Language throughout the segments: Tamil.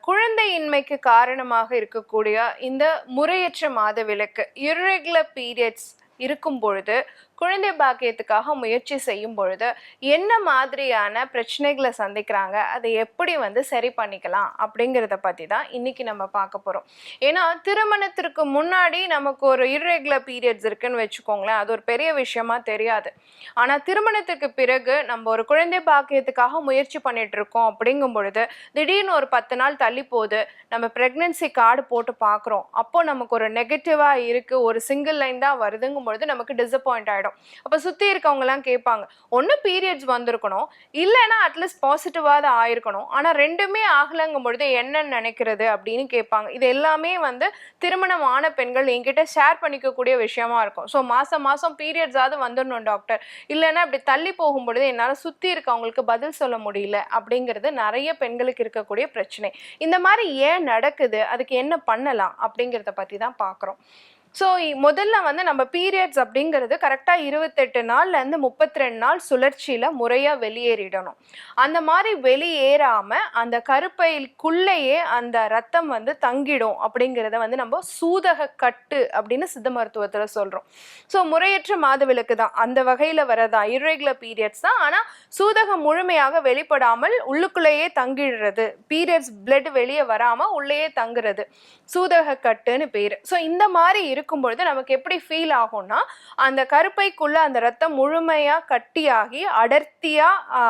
குழந்தையின்மைக்கு காரணமாக இருக்கக்கூடிய இந்த முறையற்ற மாத விளக்கு irregular பீரியட்ஸ் இருக்கும் பொழுது குழந்தை பாக்கியத்துக்காக முயற்சி செய்யும் பொழுது என்ன மாதிரியான பிரச்சனைகளை சந்திக்கிறாங்க அதை எப்படி வந்து சரி பண்ணிக்கலாம் அப்படிங்கிறத பற்றி தான் இன்றைக்கி நம்ம பார்க்க போகிறோம் ஏன்னா திருமணத்திற்கு முன்னாடி நமக்கு ஒரு இர்ரெகுலர் பீரியட்ஸ் இருக்குன்னு வச்சுக்கோங்களேன் அது ஒரு பெரிய விஷயமா தெரியாது. ஆனால் திருமணத்துக்கு பிறகு நம்ம ஒரு குழந்தை பாக்கியத்துக்காக முயற்சி பண்ணிட்டு இருக்கோம் அப்படிங்கும் பொழுது திடீர்னு ஒரு பத்து நாள் தள்ளி போகுது நம்ம ப்ரெக்னென்சி கார்டு போட்டு பார்க்குறோம். அப்போ நமக்கு ஒரு நெகட்டிவாக இருக்குது ஒரு சிங்கிள் லைன் தான் வருதுங்கும் பொழுது நமக்கு டிசப்பாயிண்ட் ஆகிடும் அப்போ சுற்றி இருக்கவங்கலாம் கேட்பாங்க ஒன்று பீரியட்ஸ் வந்திருக்கணும் இல்லைன்னா அட்லீஸ்ட் பாசிட்டிவாக தான் ஆயிருக்கணும். ஆனால் ரெண்டுமே ஆகலைங்கும் பொழுது என்னன்னு நினைக்கிறது? அப்படின்னு கேட்பாங்க. இது எல்லாமே வந்து திருமணம் ஆன பெண்கள் என்கிட்ட ஷேர் பண்ணிக்கக்கூடிய விஷயமா இருக்கும். ஸோ மாதம் மாதம் பீரியட்ஸாவது வந்துடணும் டாக்டர் இல்லைன்னா இப்படி தள்ளி போகும் பொழுது என்னால் சுற்றி இருக்கவங்களுக்கு பதில் சொல்ல முடியல அப்படிங்கிறது நிறைய பெண்களுக்கு இருக்கக்கூடிய பிரச்சனை. இந்த மாதிரி ஏன் நடக்குது? அதுக்கு என்ன பண்ணலாம்? அப்படிங்கிறத பற்றி தான் பார்க்குறோம் ஸோ முதல்ல வந்து நம்ம பீரியட்ஸ் அப்படிங்கிறது கரெக்டாக இருபத்தெட்டு நாள்லேருந்து முப்பத்தி ரெண்டு நாள் சுழற்சியில் முறையாக வெளியேறிடணும். அந்த மாதிரி வெளியேறாமல் அந்த கருப்பைக்குள்ளேயே அந்த ரத்தம் வந்து தங்கிடும் அப்படிங்கிறத வந்து நம்ம சூதக கட்டு அப்படின்னு சித்த மருத்துவத்தில் சொல்கிறோம் ஸோ முறையற்ற மாதவிலக்கு தான். அந்த வகையில் வரதா irregular பீரியட்ஸ் தான். ஆனால் சூதகம் முழுமையாக வெளிப்படாமல் உள்ளுக்குள்ளேயே தங்கிடுறது. பீரியட்ஸ் பிளட் வெளியே வராமல் உள்ளேயே தங்குறது. சூதக கட்டுன்னு பேர். ஸோ இந்த மாதிரி இருக்கும் பொழுது நமக்கு எப்படி ஃபீல் ஆகும்னா அந்த கருப்பைக்குள்ள அந்த ரத்தம் முழுமையாக கட்டியாகி அடர்த்தியாக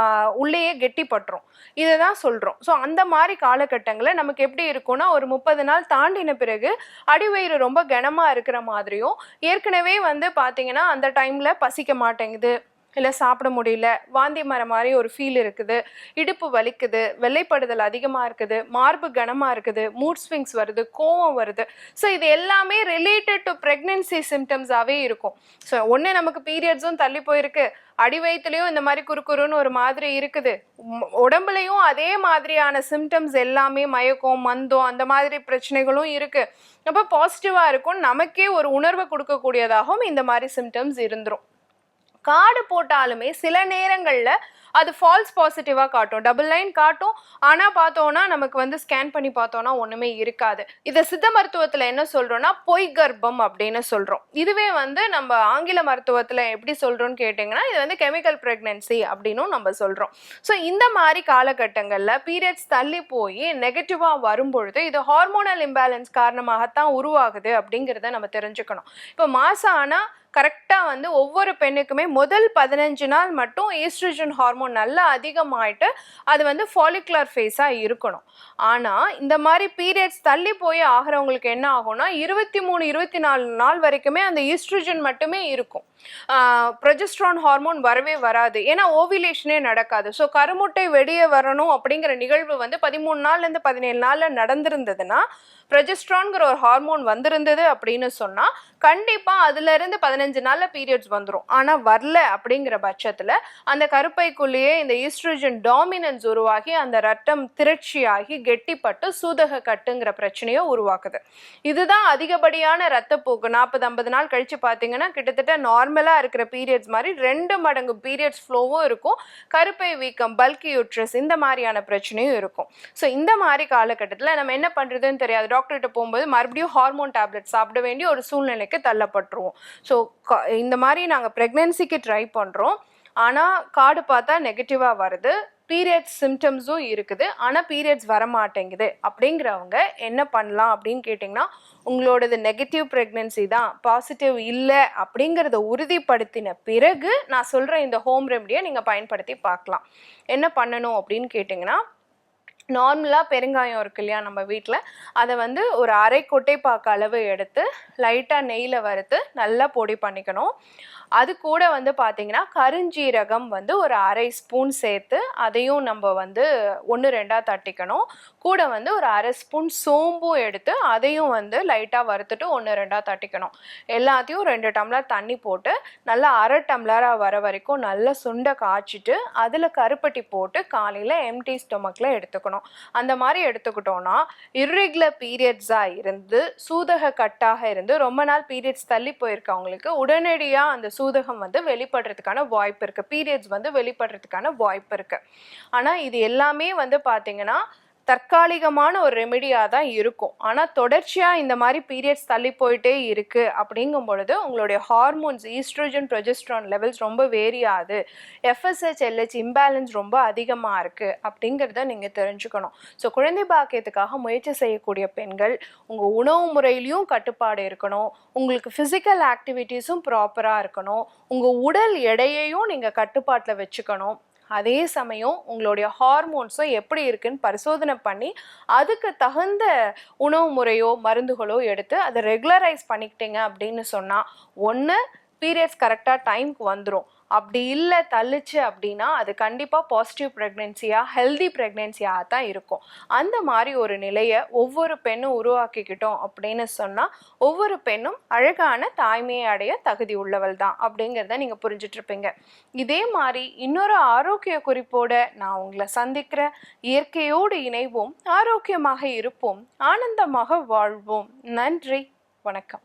உள்ளேயே கெட்டிப்பட்டுரும். இதை தான் சொல்கிறோம் ஸோ அந்த மாதிரி காலகட்டங்களில் நமக்கு எப்படி இருக்கும்னா ஒரு முப்பது நாள் தாண்டின பிறகு அடிவயிறு ரொம்ப கனமாக இருக்கிற மாதிரியும் ஏற்கனவே வந்து பார்த்தீங்கன்னா அந்த டைமில் பசிக்க மாட்டேங்குது. இல்லை சாப்பிட முடியல வாந்தி மர மாதிரி ஒரு ஃபீல் இருக்குது. இடுப்பு வலிக்குது வெள்ளைப்படுதல் அதிகமாக இருக்குது மார்பு கனமாக இருக்குது மூட் ஸ்விங்ஸ் வருது கோவம் வருது. ஸோ இது எல்லாமே ரிலேட்டட் டு ப்ரெக்னென்சி சிம்டம்ஸாகவே இருக்கும். ஸோ ஒன்று நமக்கு பீரியட்ஸும் தள்ளி போயிருக்கு. அடி வயிற்றுலையும் இந்த மாதிரி குறுக்குறுன்னு ஒரு மாதிரி இருக்குது. உடம்புலையும் அதே மாதிரியான சிம்டம்ஸ் எல்லாமே மயக்கம் மந்தம் அந்த மாதிரி பிரச்சனைகளும் இருக்கு. அப்போ பாசிட்டிவாக இருக்கும் நமக்கே ஒரு உணர்வை கொடுக்கக்கூடியதாகவும் இந்த மாதிரி சிம்டம்ஸ் இருந்துரும். கார்டு போட்டாலுமே சில நேரங்களில் அது ஃபால்ஸ் பாசிட்டிவாக காட்டும். டபுள் லைன் காட்டும். ஆனால் பார்த்தோன்னா நமக்கு வந்து ஸ்கேன் பண்ணி பார்த்தோன்னா ஒன்றுமே இருக்காது. இதை சித்த மருத்துவத்தில் என்ன சொல்கிறோன்னா பொய் கர்ப்பம் அப்படின்னு சொல்கிறோம் இதுவே வந்து நம்ம ஆங்கில மருத்துவத்தில் எப்படி சொல்கிறோன்னு கேட்டிங்கன்னா இது வந்து கெமிக்கல் ப்ரெக்னென்சி அப்படின்னும் நம்ம சொல்கிறோம் ஸோ இந்த மாதிரி காலகட்டங்களில் பீரியட்ஸ் தள்ளி போய் நெகட்டிவாக வரும்பொழுது இது ஹார்மோனல் இம்பேலன்ஸ் காரணமாகத்தான் உருவாகுது அப்படிங்கிறத நம்ம தெரிஞ்சுக்கணும். இப்போ மாதம் ஆனால் கரெக்டாக வந்து ஒவ்வொரு பெண்ணுக்குமே முதல் பதினஞ்சு நாள் மட்டும் ஈஸ்ட்ரஜன் ஹார்மோன் நல்லா அதிகமாயிட்டு அது வந்து ஃபாலிகுலர் ஃபேஸாக இருக்கணும். ஆனால் இந்த மாதிரி பீரியட்ஸ் தள்ளி போய் ஆகிறவங்களுக்கு என்ன ஆகும்னா இருபத்தி மூணு இருபத்தி நாலு நாள் வரைக்குமே அந்த ஈஸ்ட்ரஜன் மட்டுமே இருக்கும். ப்ரொஜெஸ்ட்ரான் ஹார்மோன் வரவே வராது. ஏன்னா ஓவிலேஷனே நடக்காது. ஸோ கருமுட்டை வெளியே வரணும் அப்படிங்கிற நிகழ்வு வந்து பதிமூணு நாள்லேருந்து பதினேழு நாளில் நடந்திருந்ததுன்னா ப்ரொஜெஸ்ட்ரான்ங்கிற ஒரு ஹார்மோன் வந்திருந்தது அப்படின்னு சொன்னால் கண்டிப்பாக அதுலேருந்து பதினஞ்சு நாளில் பீரியட்ஸ் வந்துடும் ஆனால் வரல அப்படிங்கிற பட்சத்தில் அந்த கருப்பைக்குள்ளேயே இந்த ஈஸ்ட்ரோஜன் டாமினன்ஸ் உருவாகி அந்த ரத்தம் திரட்சியாகி கெட்டிப்பட்டு சூதக கட்டுங்கிற பிரச்சனையை உருவாக்குது. இதுதான் அதிகப்படியான ரத்தப்போக்கு. நாற்பது ஐம்பது நாள் கழித்து பார்த்தீங்கன்னா கிட்டத்தட்ட நார்மலாக இருக்கிற பீரியட்ஸ் மாதிரி ரெண்டு மடங்கு பீரியட்ஸ் ஃப்ளோவும் இருக்கும். கருப்பை வீக்கம் பல்கி யூட்ரஸ் இந்த மாதிரியான பிரச்சனையும் இருக்கும். ஸோ இந்த மாதிரி காலகட்டத்தில் நம்ம என்ன பண்ணுறதுன்னு தெரியாது. டாக்டர்கிட்ட போகும்போது மறுபடியும் ஹார்மோன் டேப்லெட் சாப்பிட வேண்டிய ஒரு சூழ்நிலைக்கு தள்ளப்பட்டுருவோம். ஸோ இந்த மாதிரி நாங்கள் ப்ரெக்னென்சிக்கு ட்ரை பண்ணுறோம் ஆனால் கார்டு பார்த்தா நெகட்டிவாக வருது. பீரியட்ஸ் சிம்டம்ஸும் இருக்குது. ஆனால் பீரியட்ஸ் வர மாட்டேங்குது அப்படிங்கிறவங்க என்ன பண்ணலாம் அப்படின்னு கேட்டிங்கன்னா உங்களோடது நெகட்டிவ் ப்ரெக்னென்சி தான். பாசிட்டிவ் இல்லை அப்படிங்கிறத உறுதிப்படுத்தின பிறகு நான் சொல்கிற இந்த ஹோம் ரெமடியை நீங்கள் பயன்படுத்தி பார்க்கலாம். என்ன பண்ணணும் அப்படின்னு கேட்டிங்கன்னா நார்மலாக பெருங்காயம் இருக்கு இல்லையா நம்ம வீட்டில் அதை வந்து ஒரு அரை கொட்டைப்பாக்கு அளவு எடுத்து லைட்டாக நெய்யில் வறுத்து நல்லா பொடி பண்ணிக்கணும். அது கூட வந்து பார்த்தீங்கன்னா கருஞ்சீரகம் வந்து ஒரு அரை ஸ்பூன் சேர்த்து அதையும் நம்ம வந்து ஒன்று ரெண்டாக தட்டிக்கணும். கூட வந்து ஒரு அரை ஸ்பூன் சோம்பும் எடுத்து அதையும் வந்து லைட்டாக வறுத்துட்டு ஒன்று ரெண்டாக தட்டிக்கணும். எல்லாத்தையும் ரெண்டு டம்ளர் தண்ணி போட்டு நல்லா அரை டம்ளராக வர வரைக்கும் நல்லா சுண்டை காய்ச்சிட்டு அதில் கருப்பட்டி போட்டு காலையில் எம்டி ஸ்டொமக்கில் எடுத்துக்கணும். அந்த மாதிரி எடுத்துக்கிட்டோம்னா இர்ரெகுலர் பீரியட்ஸாக இருந்து சூதக கட்டாக இருந்து ரொம்ப நாள் பீரியட்ஸ் தள்ளி போயிருக்கவங்களுக்கு உடனடியாக அந்த சூதகம் வந்து வெளிப்படுறதுக்கான வாய்ப்பு இருக்குது பீரியட்ஸ் வந்து வெளிப்படுறதுக்கான வாய்ப்பு இருக்குது ஆனால் இது எல்லாமே வந்து பார்த்திங்கன்னா தற்காலிகமான ஒரு ரெமெடியாக தான் இருக்கும். ஆனால் தொடர்ச்சியாக இந்த மாதிரி பீரியட்ஸ் தள்ளி போயிட்டே இருக்குது அப்படிங்கும் பொழுது உங்களுடைய ஹார்மோன்ஸ் ஈஸ்ட்ரோஜன் ப்ரொஜெஸ்ட்ரான் லெவல்ஸ் ரொம்ப வேரியாது ஆகுது. எஃப்எஸ்ஹெச் எல்ஹெச் இம்பேலன்ஸ் ரொம்ப அதிகமாக இருக்குது அப்படிங்கிறத நீங்கள் தெரிஞ்சுக்கணும். ஸோ குழந்தை பாக்கியத்துக்காக முயற்சி செய்யக்கூடிய பெண்கள் உங்கள் உணவு முறையிலையும் கட்டுப்பாடு இருக்கணும். உங்களுக்கு ஃபிசிக்கல் ஆக்டிவிட்டீஸும் ப்ராப்பராக இருக்கணும். உங்கள் உடல் எடையையும் நீங்கள் கட்டுப்பாட்டில் வச்சுக்கணும். அதே சமயம் உங்களுடைய ஹார்மோன்ஸும் எப்படி இருக்குன்னு பரிசோதனை பண்ணி அதுக்கு தகுந்த உணவு முறையோ மருந்துகளோ எடுத்து அதை ரெகுலரைஸ் பண்ணிக்கிட்டீங்க அப்படின்னு சொன்னால் ஒன்று பீரியட்ஸ் கரெக்டாக டைம்க்கு வந்துடும் அப்படி இல்லை தள்ளுச்சு அப்படின்னா அது கண்டிப்பாக பாசிட்டிவ் ப்ரெக்னென்சியாக ஹெல்தி ப்ரெக்னென்சியாக தான் இருக்கும். அந்த மாதிரி ஒரு நிலையை ஒவ்வொரு பெண்ணும் உருவாக்கிக்கிட்டோம் அப்படின்னு சொன்னால் ஒவ்வொரு பெண்ணும் அழகான தாய்மையை அடைய தகுதி உள்ளவள் தான் அப்படிங்கிறத நீங்கள் புரிஞ்சிட்ருப்பீங்க இதே மாதிரி இன்னொரு ஆரோக்கிய குறிப்போட நான் உங்களை சந்திக்கிற இயற்கையோடு இணைவோம் ஆரோக்கியமாக இருப்போம் ஆனந்தமாக வாழ்வோம். நன்றி வணக்கம்.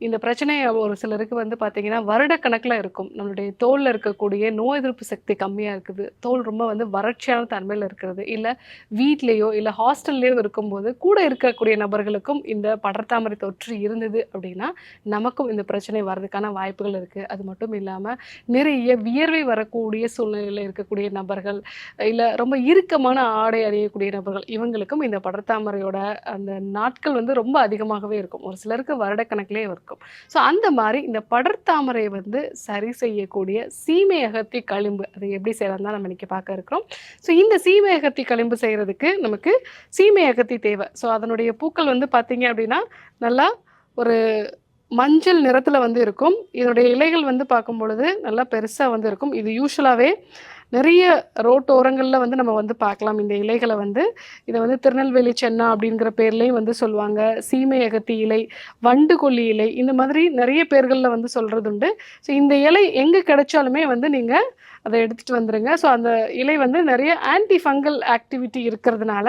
இந்த பிரச்சனை ஒரு சிலருக்கு வந்து பார்த்தீங்கன்னா வருடக்கணக்கில் இருக்கும். நம்மளுடைய தோலில் இருக்கக்கூடிய நோய் எதிர்ப்பு சக்தி கம்மியாக இருக்குது. தோல் ரொம்ப வந்து வறட்சியான தன்மையில் இருக்கிறது. இல்லை வீட்லேயோ இல்லை ஹாஸ்டல்லையோ இருக்கும்போது கூட இருக்கக்கூடிய நபர்களுக்கும் இந்த படர்தாமரை தொற்று இருந்தது அப்படின்னா நமக்கும் இந்த பிரச்சனை வர்றதுக்கான வாய்ப்புகள் இருக்குது அது மட்டும் இல்லாமல் நிறைய வியர்வை வரக்கூடிய சூழ்நிலையில் இருக்கக்கூடிய நபர்கள் இல்லை ரொம்ப இறுக்கமான ஆடை அணியக்கூடிய நபர்கள் இவங்களுக்கும் இந்த படர்தாமரையோட அந்த நாட்கள் வந்து ரொம்ப அதிகமாகவே இருக்கும். ஒரு சிலருக்கு வருடக்கணக்கிலே இருக்கும். ஸோ அந்த மாதிரி இந்த படர்தாமரை வந்து சரி செய்யக்கூடிய சீமை அகத்தி களிம்பு அது எப்படி செய்யலாம் தான் நம்ம இன்னைக்கு பார்க்க இருக்கிறோம். ஸோ இந்த சீமை அகத்தி களிம்பு செய்கிறதுக்கு நமக்கு சீமை அகத்தி தேவை. ஸோ அதனுடைய பூக்கள் வந்து பார்த்தீங்க அப்படின்னா நல்லா ஒரு மஞ்சள் நிறத்தில் வந்து இருக்கும். இதனுடைய இலைகள் வந்து பார்க்கும் பொழுது நல்லா பெருசாக வந்து இருக்கும். இது யூஸ்வலாகவே நிறைய ரோட்டோரங்களில் வந்து நம்ம வந்து பார்க்கலாம். இந்த இலைகளை வந்து இதை வந்து திருநெல்வேலி சென்னா அப்படிங்கிற பேர்லேயும் வந்து சொல்லுவாங்க. சீமை அகத்தி இலை வண்டு கொல்லி இலை இந்த மாதிரி நிறைய பேர்களில் வந்து சொல்கிறது உண்டு ஸோ இந்த இலை எங்கே கிடைச்சாலுமே வந்து நீங்கள் அதை எடுத்துகிட்டு வந்துடுங்க ஸோ அந்த இலை வந்து நிறைய ஆன்டி ஃபங்கல் ஆக்டிவிட்டி இருக்கிறதுனால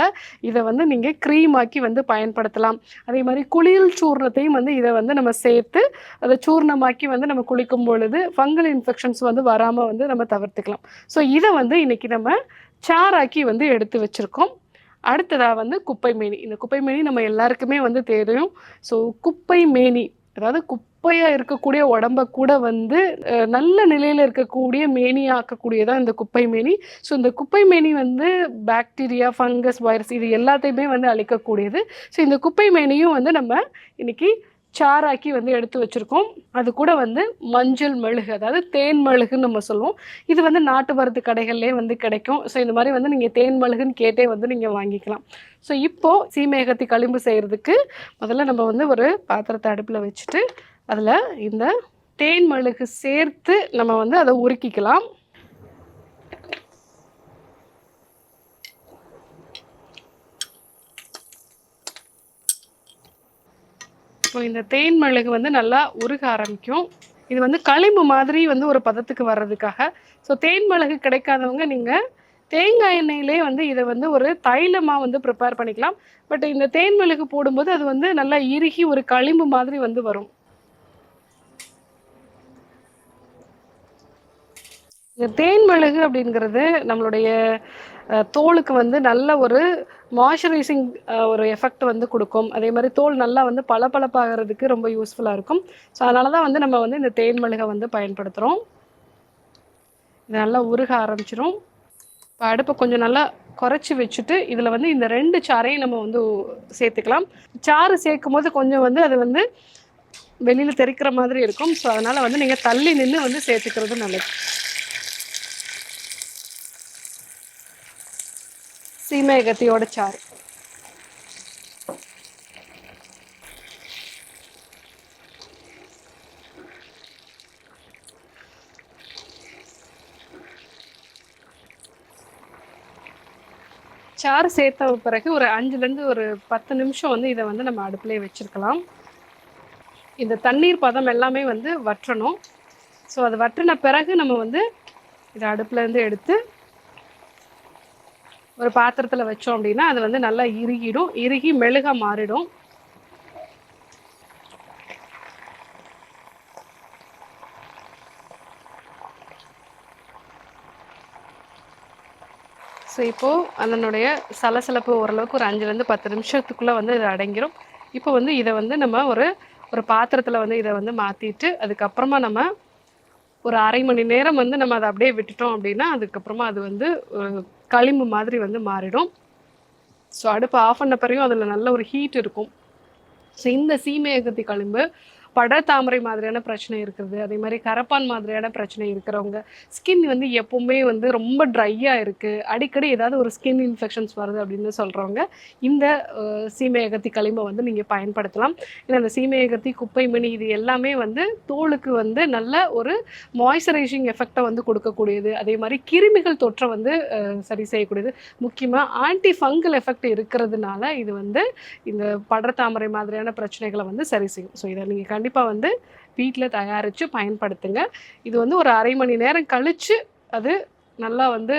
இதை வந்து நீங்கள் க்ரீம் ஆக்கி வந்து பயன்படுத்தலாம். அதே மாதிரி குளியல் சூர்ணத்தையும் வந்து இதை வந்து நம்ம சேர்த்து அதை சூர்ணமாக்கி வந்து நம்ம குளிக்கும் பொழுது ஃபங்கல் இன்ஃபெக்ஷன்ஸ் வந்து வராமல் வந்து நம்ம தவிர்த்துக்கலாம். ஸோ இதை வந்து இன்றைக்கி நம்ம சாராக்கி வந்து எடுத்து வச்சுருக்கோம். அடுத்ததாக வந்து குப்பை மேனி இந்த குப்பை மேனி நம்ம எல்லாருக்குமே வந்து தெரியும். ஸோ குப்பை மேனி அதாவது குப்பையாக இருக்கக்கூடிய உடம்ப கூட வந்து நல்ல நிலையில் இருக்கக்கூடிய மேனியாக்கக்கூடியதான் இந்த குப்பை மேனி. ஸோ இந்த குப்பை மேனி வந்து பாக்டீரியா ஃபங்கஸ் வைரஸ் இது எல்லாத்தையுமே வந்து அழிக்கக்கூடியது. ஸோ இந்த குப்பை மேனியும் வந்து நம்ம இன்னைக்கு சாராக்கி வந்து எடுத்து வச்சுருக்கோம். அது கூட வந்து மஞ்சள் மெழுகு அதாவது தேன் மெழுகுன்னு நம்ம சொல்லுவோம். இது வந்து நாட்டு மருந்து கடைகள்லேயே வந்து கிடைக்கும். ஸோ இந்த மாதிரி வந்து நீங்கள் தேன் மெழுகுன்னு கேட்டே வந்து நீங்கள் வாங்கிக்கலாம். ஸோ இப்போது சீமேகத்தி களிம்பு செய்கிறதுக்கு முதல்ல நம்ம வந்து ஒரு பாத்திரத்தை அடுப்பில் வச்சுட்டு அதில் இந்த தேன் மெழுகு சேர்த்து நம்ம வந்து அதை உருக்கிக்கலாம். இப்போ இந்த தேன் மெழுகு வந்து நல்லா உருக ஆரம்பிக்கும். இது வந்து களிம்பு மாதிரி வந்து ஒரு பதத்துக்கு வர்றதுக்காக. ஸோ தேன் மிளகு கிடைக்காதவங்க நீங்கள் தேங்காய் எண்ணெயிலே வந்து இதை வந்து ஒரு தைலமாக வந்து ப்ரிப்பேர் பண்ணிக்கலாம். பட் இந்த தேன் மிளகு போடும்போது அது வந்து நல்லா இறுகி ஒரு களிம்பு மாதிரி வந்து வரும். தேன் மிளகு அப்படிங்கிறது நம்மளுடைய தோலுக்கு வந்து நல்ல ஒரு மாய்ஸ்சரைசிங் ஒரு எஃபெக்ட் வந்து கொடுக்கும். அதே மாதிரி தோல் நல்லா வந்து பளபளப்பாகிறதுக்கு ரொம்ப யூஸ்ஃபுல்லாக இருக்கும். ஸோ அதனால தான் வந்து நம்ம வந்து இந்த தேன் மிளகை வந்து பயன்படுத்துகிறோம் இது நல்லா உருக ஆரம்பிச்சிரும். இப்போ அடுப்பை கொஞ்சம் நல்லா குறைச்சி வச்சுட்டு இதில் வந்து இந்த ரெண்டு சாறையும் நம்ம வந்து சேர்த்துக்கலாம். சாறு சேர்க்கும் போது கொஞ்சம் வந்து அது வந்து வெளியில் தெறிக்கிற மாதிரி இருக்கும். ஸோ அதனால் வந்து நீங்கள் தள்ளி நின்று வந்து சேர்த்துக்கிறது நல்லது. சீமேகத்தையோட சாறு. சாறு சேர்த்த பிறகு ஒரு அஞ்சுலேருந்து ஒரு பத்து நிமிஷம் வந்து இதை வந்து நம்ம அடுப்புலேயே வச்சுருக்கலாம். இந்த தண்ணீர் பதம் எல்லாமே வந்து வற்றணும். ஸோ அது வற்றின பிறகு நம்ம வந்து இதை அடுப்புலேருந்து எடுத்து ஒரு பாத்திரத்தில் வச்சோம் அப்படின்னா அது வந்து நல்லா இறுகிடும். இறுகி மெழுக மாறிடும். ஸோ இப்போது அதனுடைய சலசலப்பு ஓரளவுக்கு ஒரு அஞ்சுலேருந்து பத்து நிமிஷத்துக்குள்ளே வந்து இது அடங்கிரும். இப்போ வந்து இதை வந்து நம்ம ஒரு ஒரு பாத்திரத்தில் வந்து இதை வந்து மாற்றிட்டு அதுக்கப்புறமா நம்ம ஒரு அரை மணி நேரம் வந்து நம்ம அதை அப்படியே விட்டுட்டோம் அப்படின்னா அதுக்கப்புறமா அது வந்து களிம்பு மாதிரி வந்து மாறிடும். ஸோ அடுப்பு ஆஃப் பண்ண பிறகும் அதில் நல்ல ஒரு ஹீட் இருக்கும். ஸோ இந்த சீமையகத்தி களிம்பு படத்தாமரை மாதிரியான பிரச்சனை இருக்கிறது அதே மாதிரி கரப்பான் மாதிரியான பிரச்சனை இருக்கிறவங்க. ஸ்கின் வந்து எப்பவுமே வந்து ரொம்ப ட்ரையாக இருக்குது அடிக்கடி ஏதாவது ஒரு ஸ்கின் இன்ஃபெக்ஷன்ஸ் வருது அப்படின்னு சொல்கிறவங்க இந்த சீமையகத்தி களிமை வந்து நீங்கள் பயன்படுத்தலாம். ஏன்னா அந்த சீமையகத்தி குப்பை மணி இது எல்லாமே வந்து தோலுக்கு வந்து நல்ல ஒரு மாய்ஸ்சரைசிங் எஃபெக்டை வந்து கொடுக்கக்கூடியது. அதே மாதிரி கிருமிகள் தொற்றை வந்து சரி செய்யக்கூடியது. முக்கியமாக ஆன்டி ஃபங்கல் எஃபெக்ட் இருக்கிறதுனால இது வந்து இந்த படர்தாமரை மாதிரியான பிரச்சனைகளை வந்து சரி செய்யும். ஸோ இதை நீங்கள் கண்டிப்பாக வந்து வீட்டில் தயாரித்து பயன்படுத்துங்க. இது வந்து ஒரு அரை மணி நேரம் கழித்து அது நல்லா வந்து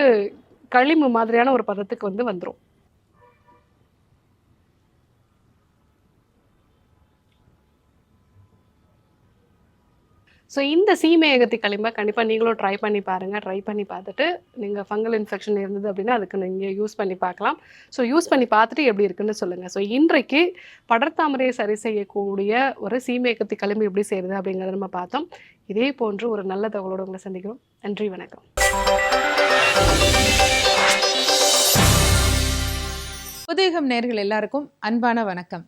களிம்பு மாதிரியான ஒரு பதத்துக்கு வந்து வந்துடும் ஸோ இந்த சீமையகத்தி களிம்பை கண்டிப்பாக நீங்களும் ட்ரை பண்ணி பாருங்கள் ட்ரை பண்ணி பார்த்துட்டு நீங்கள் ஃபங்கல் இன்ஃபெக்ஷன் இருந்தது அப்படின்னா அதுக்கு நீங்கள் யூஸ் பண்ணி பார்க்கலாம். ஸோ யூஸ் பண்ணி பார்த்துட்டு எப்படி இருக்குன்னு சொல்லுங்கள் ஸோ இன்றைக்கு படர்தாமரையை சரி செய்யக்கூடிய ஒரு சீமையகத்தி களிம்பு எப்படி செய்கிறது அப்படிங்கிறத நம்ம பார்த்தோம். இதே போன்று ஒரு நல்ல தகவலோடு உங்களை சந்திக்கிறோம். நன்றி வணக்கம். உதயகம் நேர்கள் எல்லாருக்கும் அன்பான வணக்கம்.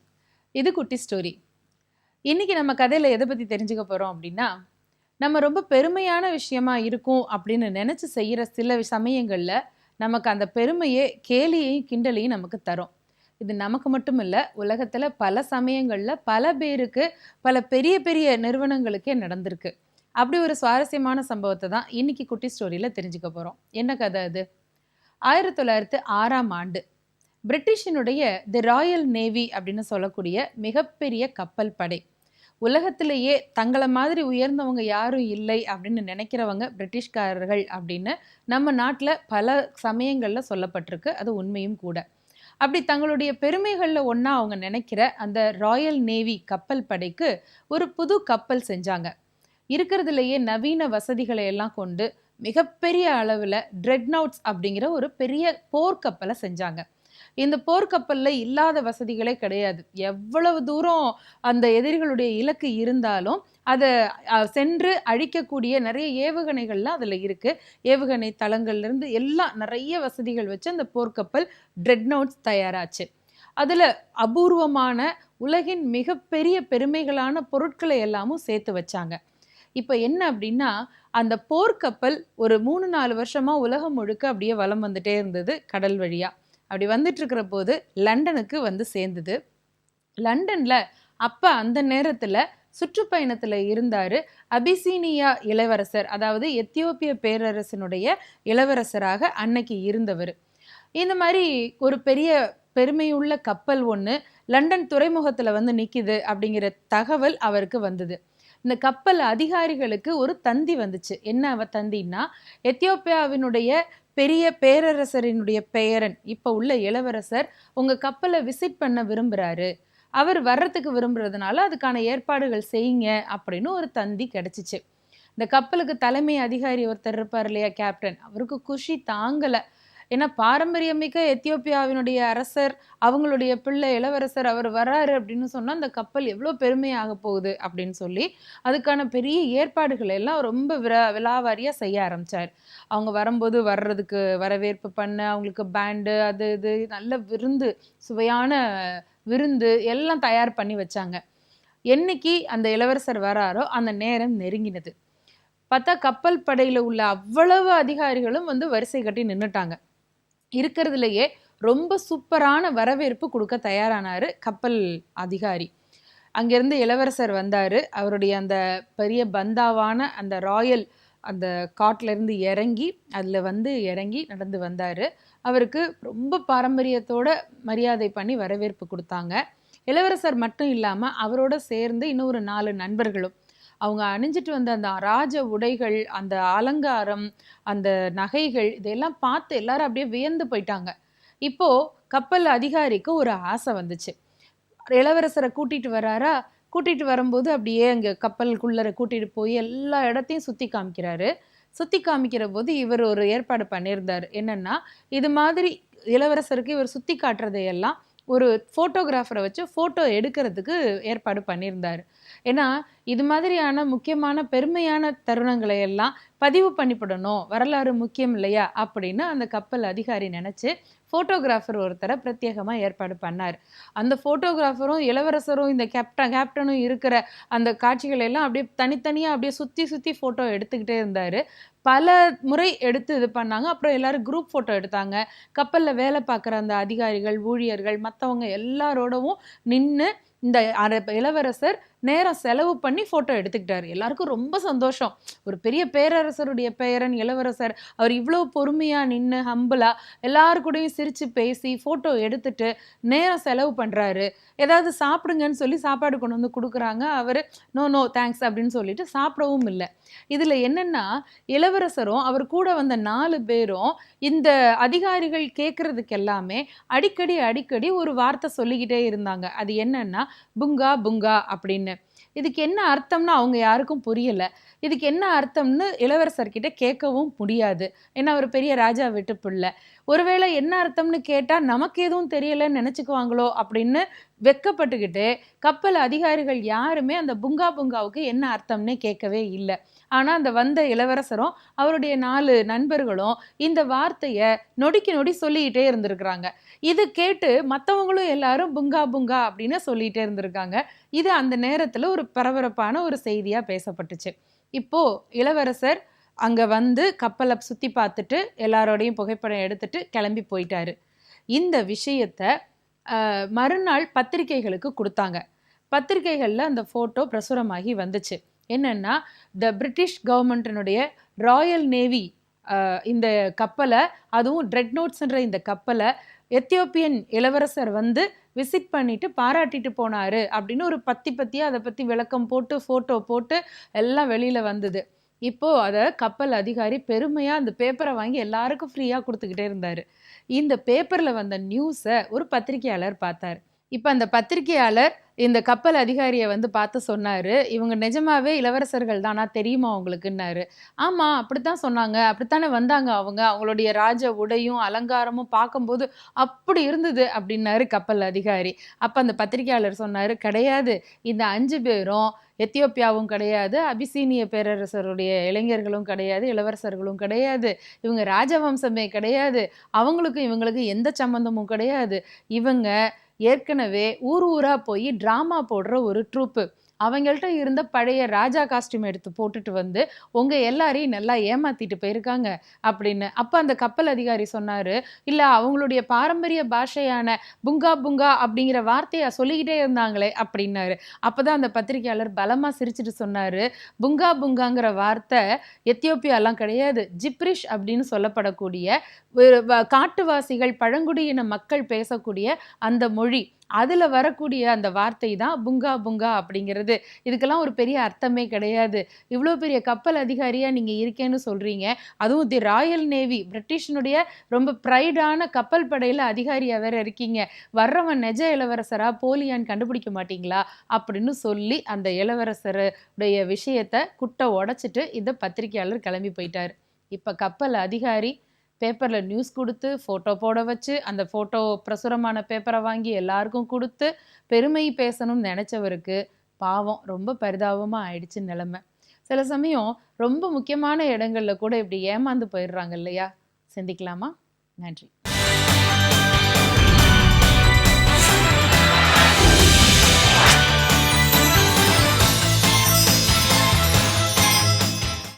இது குட்டி ஸ்டோரி இன்றைக்கி நம்ம கதையில் எதை பற்றி தெரிஞ்சுக்க போகிறோம் அப்படின்னா நம்ம ரொம்ப பெருமையான விஷயமா இருக்கும் அப்படின்னு நினச்சி செய்கிற சில சமயங்களில் நமக்கு அந்த பெருமையே கேலியையும் கிண்டலையும் நமக்கு தரும். இது நமக்கு மட்டும் இல்லை உலகத்தில் பல சமயங்களில் பல பேருக்கு பல பெரிய பெரிய நிறுவனங்களுக்கே நடந்திருக்கு. அப்படி ஒரு சுவாரஸ்யமான சம்பவத்தை தான் இன்னைக்கு குட்டி ஸ்டோரியில் தெரிஞ்சுக்க போகிறோம் என்ன கதை அது? ஆயிரத்தி தொள்ளாயிரத்து ஆறாம் ஆண்டு பிரிட்டிஷினுடைய தி ராயல் நேவி அப்படின்னு சொல்லக்கூடிய மிகப்பெரிய கப்பல் படை. உலகத்திலேயே தங்களை மாதிரி உயர்ந்தவங்க யாரும் இல்லை அப்படின்னு நினைக்கிறவங்க பிரிட்டிஷ்காரர்கள் அப்படின்னு நம்ம நாட்டில் பல சமயங்களில் சொல்லப்பட்டிருக்கு. அது உண்மையும் கூட. அப்படி தங்களுடைய பெருமைகளில் ஒன்றா அவங்க நினைக்கிற அந்த ராயல் நேவி கப்பல் படைக்கு ஒரு புது கப்பல் செஞ்சாங்க. இருக்கிறதுலையே நவீன வசதிகளை எல்லாம் கொண்டு மிகப்பெரிய அளவில் ட்ரெட்னவுட்ஸ் அப்படிங்கிற ஒரு பெரிய போர்க்கப்பலை செஞ்சாங்க. இந்த போர்க்கப்பலில் இல்லாத வசதிகளே கிடையாது. எவ்வளவு தூரம் அந்த எதிரிகளுடைய இலக்கு இருந்தாலும் அதை சென்று அழிக்கக்கூடிய நிறைய ஏவுகணைகள்லாம் அதில் இருக்குது ஏவுகணை தளங்கள்லேருந்து எல்லாம் நிறைய வசதிகள் வச்சு அந்த போர்க்கப்பல் ட்ரெட்னவுட்ஸ் தயாராச்சு. அதில் அபூர்வமான உலகின் மிகப்பெரிய பெருமைகளான பொருட்களை எல்லாமும் சேர்த்து வச்சாங்க. இப்போ என்ன அப்படின்னா அந்த போர்க்கப்பல் ஒரு மூணு நாலு வருஷமாக உலகம் முழுக்க அப்படியே வலம் வந்துட்டே இருந்தது கடல் வழியாக அப்படி வந்துட்டுருக்கிற போது லண்டனுக்கு வந்து சேர்ந்தது. லண்டனில் அப்போ அந்த நேரத்தில் சுற்றுப்பயணத்தில் இருந்தார் அபிசீனியா இளவரசர் அதாவது எத்தியோப்பிய பேரரசனுடைய இளவரசராக அன்னைக்கு இருந்தவர். இந்த மாதிரி ஒரு பெரிய பெருமையுள்ள கப்பல் ஒன்று லண்டன் துறைமுகத்தில் வந்து நிற்கிது அப்படிங்கிற தகவல் அவருக்கு வந்தது. இந்த கப்பல் அதிகாரிகளுக்கு ஒரு தந்தி வந்துச்சு. என்ன தந்தின்னா எத்தியோப்பியாவினுடைய பெரிய பேரரசரினுடைய பெயரன் இப்போ உள்ள இளவரசர் உங்கள் கப்பலை விசிட் பண்ண விரும்புகிறாரு அவர் வர்றதுக்கு விரும்புறதுனால அதுக்கான ஏற்பாடுகள் செய்யுங்க அப்படின்னு ஒரு தந்தி கிடச்சிச்சு. இந்த கப்பலுக்கு தலைமை அதிகாரி ஒருத்தர் இருப்பார் இல்லையா கேப்டன் அவருக்கு குஷி தாங்கலை. ஏன்னா பாரம்பரியமிக்க எத்தியோப்பியாவினுடைய அரசர் அவங்களுடைய பிள்ளை இளவரசர் அவர் வராரு அப்படின்னு சொன்னால் அந்த கப்பல் எவ்வளோ பெருமையாக போகுது அப்படின்னு சொல்லி அதுக்கான பெரிய ஏற்பாடுகளை எல்லாம் ரொம்ப விரா விலாவாரியாக செய்ய ஆரம்பித்தார் அவங்க வரும்போது வர்றதுக்கு வரவேற்பு பண்ண அவங்களுக்கு பேண்டு அது இது நல்ல விருந்து சுவையான விருந்து எல்லாம் தயார் பண்ணி வச்சாங்க. என்னைக்கு அந்த இளவரசர் வராரோ அந்த நேரம் நெருங்கினது. பார்த்தா கப்பல் படையில் உள்ள அவ்வளவு அதிகாரிகளும் வந்து வரிசை கட்டி நின்றுட்டாங்க இருக்கிறதுலையே ரொம்ப சூப்பரான வரவேற்பு கொடுக்க தயாரானார் கப்பல் அதிகாரி. அங்கேருந்து இளவரசர் வந்தார். அவருடைய அந்த பெரிய பந்தாவான அந்த ராயல் அந்த காட்டிலேருந்து இறங்கி அதில் வந்து இறங்கி நடந்து வந்தார். அவருக்கு ரொம்ப பாரம்பரியத்தோட மரியாதை பண்ணி வரவேற்பு கொடுத்தாங்க. இளவரசர் மட்டும் இல்லாமல் அவரோட சேர்ந்து இன்னொரு நாலு நண்பர்களும் அவங்க அணிஞ்சிட்டு வந்த அந்த ராஜ உடைகள் அந்த அலங்காரம் அந்த நகைகள் இதெல்லாம் பார்த்து எல்லாரும் அப்படியே வியந்து போயிட்டாங்க. இப்போது கப்பல் அதிகாரிக்கு ஒரு ஆசை வந்துச்சு. இளவரசரை கூட்டிகிட்டு வராரா? கூட்டிகிட்டு வரும்போது அப்படியே அங்கே கப்பலுக்குள்ளர கூட்டிகிட்டு போய் எல்லா இடத்தையும் சுற்றி காமிக்கிறாரு. சுற்றி காமிக்கிற போது இவர் ஒரு ஏற்பாடு பண்ணியிருந்தார். என்னென்னா இது மாதிரி இளவரசருக்கு இவர் சுற்றி காட்டுறதையெல்லாம் ஒரு ஃபோட்டோகிராஃபரை வச்சு ஃபோட்டோ எடுக்கிறதுக்கு ஏற்பாடு பண்ணியிருந்தார். ஏன்னா இது மாதிரியான முக்கியமான பெருமையான தருணங்களை எல்லாம் பதிவு பண்ணிவிடணும் வரலாறு முக்கியம் இல்லையா? அப்படின்னு அந்த கப்பல் அதிகாரி நினச்சி ஃபோட்டோகிராஃபர் ஒருத்தரை பிரத்யேகமாக ஏற்பாடு பண்ணார். அந்த ஃபோட்டோகிராஃபரும் இளவரசரும் இந்த கேப்டன் கேப்டனும் இருக்கிற அந்த காட்சிகள் எல்லாம் அப்படியே தனித்தனியாக அப்படியே சுற்றி சுற்றி ஃபோட்டோ எடுத்துக்கிட்டே இருந்தார். பல முறை எடுத்து இது பண்ணாங்க. அப்புறம் எல்லோரும் குரூப் ஃபோட்டோ எடுத்தாங்க. கப்பலில் வேலை பார்க்குற அந்த அதிகாரிகள் ஊழியர்கள் மற்றவங்க எல்லாரோடவும் நின்று இந்த இளவரசர் நேரம் செலவு பண்ணி ஃபோட்டோ எடுத்துக்கிட்டாரு. எல்லாருக்கும் ரொம்ப சந்தோஷம். ஒரு பெரிய பேரரசருடைய பேரன் இளவரசர் அவர் இவ்வளோ பொறுமையாக நின்று ஹம்பிளாக எல்லாருக்கூடையும் கூடயும் சிரித்து பேசி ஃபோட்டோ எடுத்துட்டு நேரம் செலவு பண்ணுறாரு ஏதாவது சாப்பிடுங்கன்னு சொல்லி சாப்பாடு கொண்டு வந்து கொடுக்குறாங்க. அவர் நோ நோ தேங்க்ஸ் அப்படின்னு சொல்லிட்டு சாப்பிடவும் இல்லை. இதில் என்னென்னா இளவரசரும் அவர் கூட வந்த நாலு பேரும் இந்த அதிகாரிகள் கேட்குறதுக்கு எல்லாமே அடிக்கடி அடிக்கடி ஒரு வார்த்தை சொல்லிக்கிட்டே இருந்தாங்க. அது என்னன்னா புங்கா புங்கா அப்படின்னு. இதுக்கு என்ன அர்த்தம்னு அவங்க யாருக்கும் புரியலை. இதுக்கு என்ன அர்த்தம்னு இளவரசர்கிட்ட கேட்கவும் முடியாது. ஏன்னா ஒரு பெரிய ராஜா விட்டு பிள்ளை. ஒருவேளை என்ன அர்த்தம்னு கேட்டால் நமக்கு எதுவும் தெரியலைன்னு நினச்சிக்குவாங்களோ அப்படின்னு வெக்கப்பட்டுக்கிட்டு கப்பல் அதிகாரிகள் யாருமே அந்த புங்கா புங்காவுக்கு என்ன அர்த்தம்னே கேட்கவே இல்லை. ஆனால் அந்த வந்த இளவரசரும் அவருடைய நாலு நண்பர்களும் இந்த வார்த்தையை நொடிக்கு நொடி சொல்லிக்கிட்டே இருந்திருக்கிறாங்க. இது கேட்டு மற்றவங்களும் எல்லாரும் புங்கா புங்கா அப்படின்னு சொல்லிகிட்டே இருந்திருக்காங்க. இது அந்த நேரத்தில் ஒரு பரபரப்பான ஒரு செய்தியாக பேசப்பட்டுச்சு. இப்போ இளவரசர் அங்கே வந்து கப்பலை சுற்றி பார்த்துட்டு எல்லாரோடையும் புகைப்படம் எடுத்துட்டு கிளம்பி போயிட்டாரு. இந்த விஷயத்த மறுநாள் பத்திரிகைகளுக்கு கொடுத்தாங்க. பத்திரிகைகளில் அந்த ஃபோட்டோ பிரசுரமாகி வந்துச்சு. என்னென்னா த பிரிட்டிஷ் கவர்மெண்ட்டினுடைய ராயல் நேவி இந்த கப்பலை அதுவும் ட்ரெட் நோட்ஸ்ன்ற இந்த கப்பலை எத்தியோப்பியன் இளவரசர் வந்து விசிட் பண்ணிட்டு பாராட்டிட்டு போனார் அப்படின்னு ஒரு பத்தி பற்றியாக அதை பற்றி விளக்கம் போட்டு ஃபோட்டோ போட்டு எல்லாம் வெளியில் வந்தது. இப்போது அதை கப்பல் அதிகாரி பெருமையாக அந்த பேப்பரை வாங்கி எல்லாருக்கும் ஃப்ரீயாக கொடுத்துக்கிட்டே இருந்தார். இந்த பேப்பரில் வந்த நியூஸை ஒரு பத்திரிகையாளர் பார்த்தார். இப்போ அந்த பத்திரிகையாளர் இந்த கப்பல் அதிகாரியை வந்து பார்த்து சொன்னார். இவங்க நிஜமாவே இளவரசர்கள் தானா? தெரியுமா அவங்களுக்குன்னாரு ஆமாம் அப்படித்தான் சொன்னாங்க. அப்படித்தானே வந்தாங்க அவங்க. அவங்களுடைய ராஜ உடையும் அலங்காரமும் பார்க்கும்போது அப்படி இருந்தது அப்படின்னாரு கப்பல் அதிகாரி. அப்போ அந்த பத்திரிகையாளர் சொன்னார் கிடையாது. இந்த அஞ்சு பேரும் எத்தியோப்பியாவும் கிடையாது அபிசீனிய பேரரசருடைய இளைஞர்களும் கிடையாது இளவரசர்களும் கிடையாது. இவங்க ராஜவம்சமே கிடையாது. அவங்களுக்கும் இவங்களுக்கும் எந்த சம்பந்தமும் கிடையாது. இவங்க ஏற்கனவே ஊர் ஊராக போய் ட்ராமா போடுற ஒரு ட்ரூப்பு அவங்கள்ட்ட இருந்த பழைய ராஜா காஸ்டியூம் எடுத்து போட்டுட்டு வந்து உங்கள் எல்லாரையும் நல்லா ஏமாத்திட்டு போயிருக்காங்க அப்படின்னு. அப்போ அந்த கப்பல் அதிகாரி சொன்னார் இல்லை அவங்களுடைய பாரம்பரிய பாஷையான புங்கா புங்கா அப்படிங்கிற வார்த்தையை சொல்லிக்கிட்டே இருந்தாங்களே அப்படின்னாரு. அப்பதான் அந்த பத்திரிகையாளர் பலமாக சிரிச்சுட்டு சொன்னார் புங்கா புங்காங்கிற வார்த்தை எத்தியோப்பியாலாம் கிடையாது. ஜிப்ரிஷ் அப்படின்னு சொல்லப்படக்கூடிய காட்டுவாசிகள் பழங்குடியின மக்கள் பேசக்கூடிய அந்த மொழி. அதில் வரக்கூடிய அந்த வார்த்தை தான் புங்கா புங்கா அப்படிங்கிறது. இதுக்கெல்லாம் ஒரு பெரிய அர்த்தமே கிடையாது. இவ்வளோ பெரிய கப்பல் அதிகாரியாக நீங்கள் இருக்கேன்னு சொல்கிறீங்க அதுவும் தி ராயல் நேவி பிரிட்டிஷனுடைய ரொம்ப ப்ரைடான கப்பல் படையில் அதிகாரியாக வேற இருக்கீங்க. வர்றவன் நெஜ இளவரசரா போலியான்னு கண்டுபிடிக்க மாட்டீங்களா? அப்படின்னு சொல்லி அந்த இளவரசருடைய விஷயத்தை குட்டை உடைச்சிட்டு இந்த பத்திரிகையாளர் கிளம்பி போயிட்டார். இப்போ கப்பல் அதிகாரி பேப்பரில் நியூஸ் கொடுத்து ஃபோட்டோ போட வச்சு அந்த ஃபோட்டோ பிரசுரமான பேப்பரை வாங்கி எல்லாருக்கும் கொடுத்து பெருமை பேசணும்னு நினச்சவருக்கு பாவம் ரொம்ப பரிதாபமாக ஆயிடுச்சு நிலைமை. சில சமயம் ரொம்ப முக்கியமான இடங்களில் கூட இப்படி ஏமாந்து போயிடுறாங்க இல்லையா? சிந்திக்கலாமா? நன்றி.